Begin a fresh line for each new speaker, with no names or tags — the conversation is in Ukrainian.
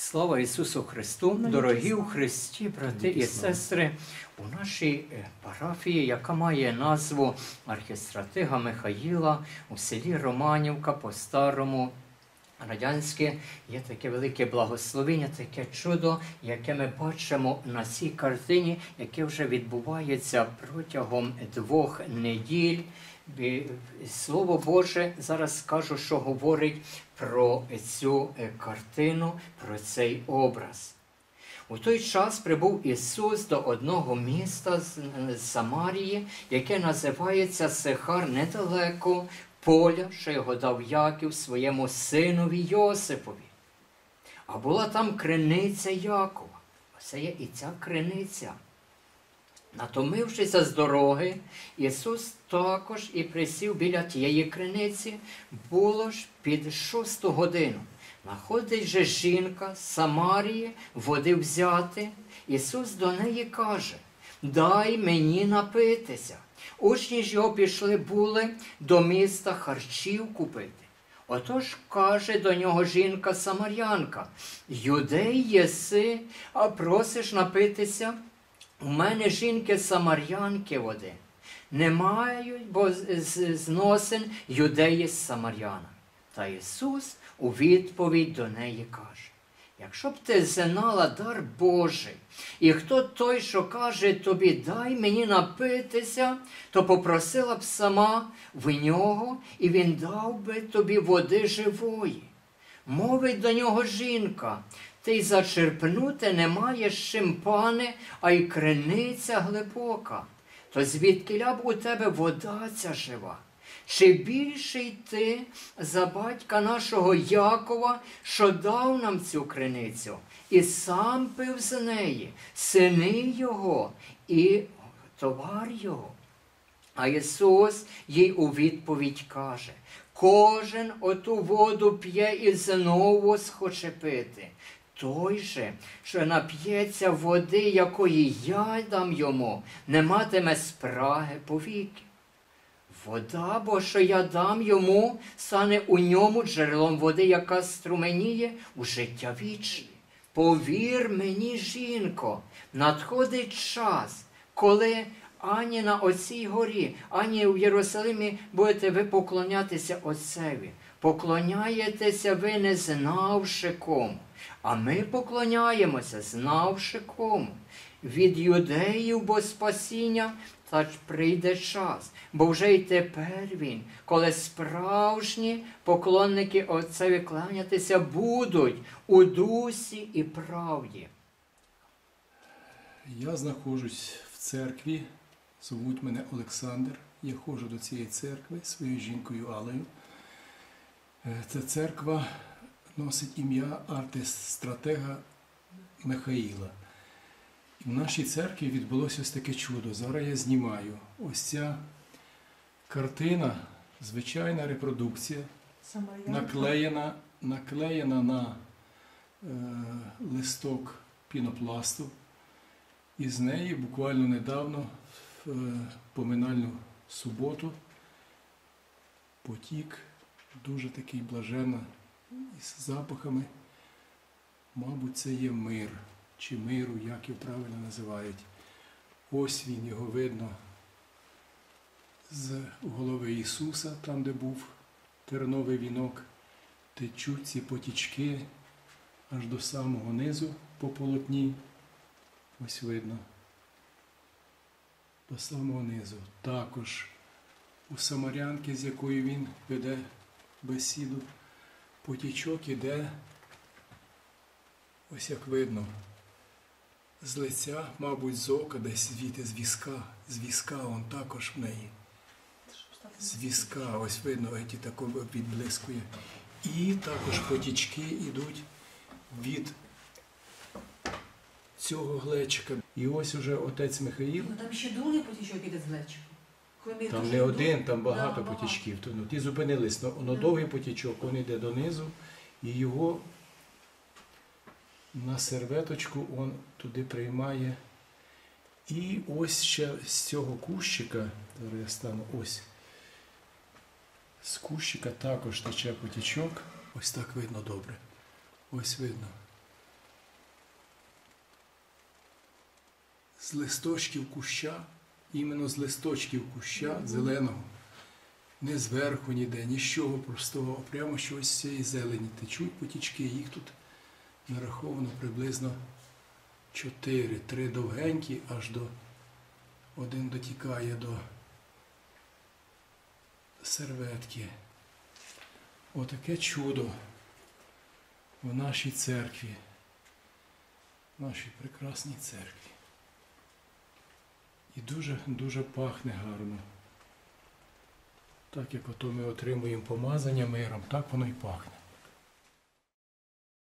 Слава Ісусу Христу, дорогі у Христі, брати і сестри, у нашій е, парафії, яка має назву архістратига Михаїла у селі Романівка по старому. Радянське є таке велике благословення, таке чудо, яке ми бачимо на цій картині, яке вже відбувається протягом двох неділь. Бі- Слово Боже зараз скажу, що говорить про цю е, картину, про цей образ. У той час прибув Ісус до одного міста з з Самарії, яке називається Сихар недалеко поля, що його дав Яків своєму синові Йосипові. А була там криниця Якова. Оце є і ця криниця. Натомившися з дороги, Ісус також і присів біля тієї криниці, було ж під шосту годину. Находить же жінка з Самарії води взяти. Ісус до неї каже: Дай мені напитися. Учні ж його пішли були до міста харчів купити. Отож каже до нього жінка Самарянка: Юдей єси, а просиш напитися? У мене жінки самарянки води. Не мають, бо зносин юдеї з самарянами. Та Ісус у відповідь до неї каже: Якщо б ти знала дар Божий, і хто той, що каже тобі, дай мені напитися, то попросила б сама в нього, і він дав би тобі води живої. Мовить до нього жінка, ти й зачерпнути не маєш пане, а й криниця глибока. То звідкиля б у тебе вода ця жива? Чи більший ти за батька нашого Якова, що дав нам цю криницю, і сам пив з неї, сини його і товар його? А Ісус їй у відповідь каже: кожен оту воду п'є і знову схоче пити. Той же, що нап'ється води, якої я дам йому, не матиме спраги повіки. Вода, бо що я дам йому, стане у ньому джерелом води, яка струменіє у життя вічне. Повір мені, жінко, надходить час, коли ані на оцій горі, ані в Єрусалимі будете ви поклонятися Отцеві. Поклоняєтеся ви не знавши кому, а ми поклоняємося, знавши кому. Від юдеїв бо спасіння, та прийде час, бо вже й тепер він, коли справжні поклонники Отцеві кланятися будуть у дусі і правді.
Я знаходжусь в церкві, звуть мене Олександр. Я ходжу до цієї церкви своєю жінкою Алею. Е, Ця церква носить ім'я артист-стратега Михаїла. В нашій церкві відбулося ось таке чудо. Зараз я знімаю. Ось ця картина, звичайна репродукція, наклеєна, наклеєна на е, листок пінопласту. І з неї буквально недавно, в е, поминальну суботу, потік дуже такий блаженно із запахами. Мабуть, це є мир, чи миру, як його правильно називають. Ось він, його видно з голови Ісуса, там, де був терновий вінок, течуть ці потічки аж до самого низу по полотні. Ось видно. До самого низу. Також у Самарянки, з якою він веде бесіду, потічок іде, ось як видно, з лиця, мабуть, з ока, десь звідти з візка, з візка он також в неї. З візка, ось видно, еті тако відблискує. І також потічки йдуть від цього глечика. І ось уже отець Михаїл.
Ну там ще другий потічок іде з глечиком.
Там не один, там багато потічків. Багато. Ті зупинились. Ну, Но, довгий потічок, він йде донизу, і його на серветочку он туди приймає. І ось ще з цього кущика, зараз я стану ось. З кущика також тече потічок. Ось так видно добре. Ось видно. З листочків куща іменно з листочків куща зеленого. Не зверху ніде, ні з чого простого, а прямо щось з цієї зелені течуть потічки. Їх тут нараховано приблизно чотири. Три довгенькі, аж до один дотікає до серветки. Отаке чудо в нашій церкві, в нашій прекрасній церкві. І дуже-дуже пахне гарно. Так як ото ми отримуємо помазання миром, так воно і пахне.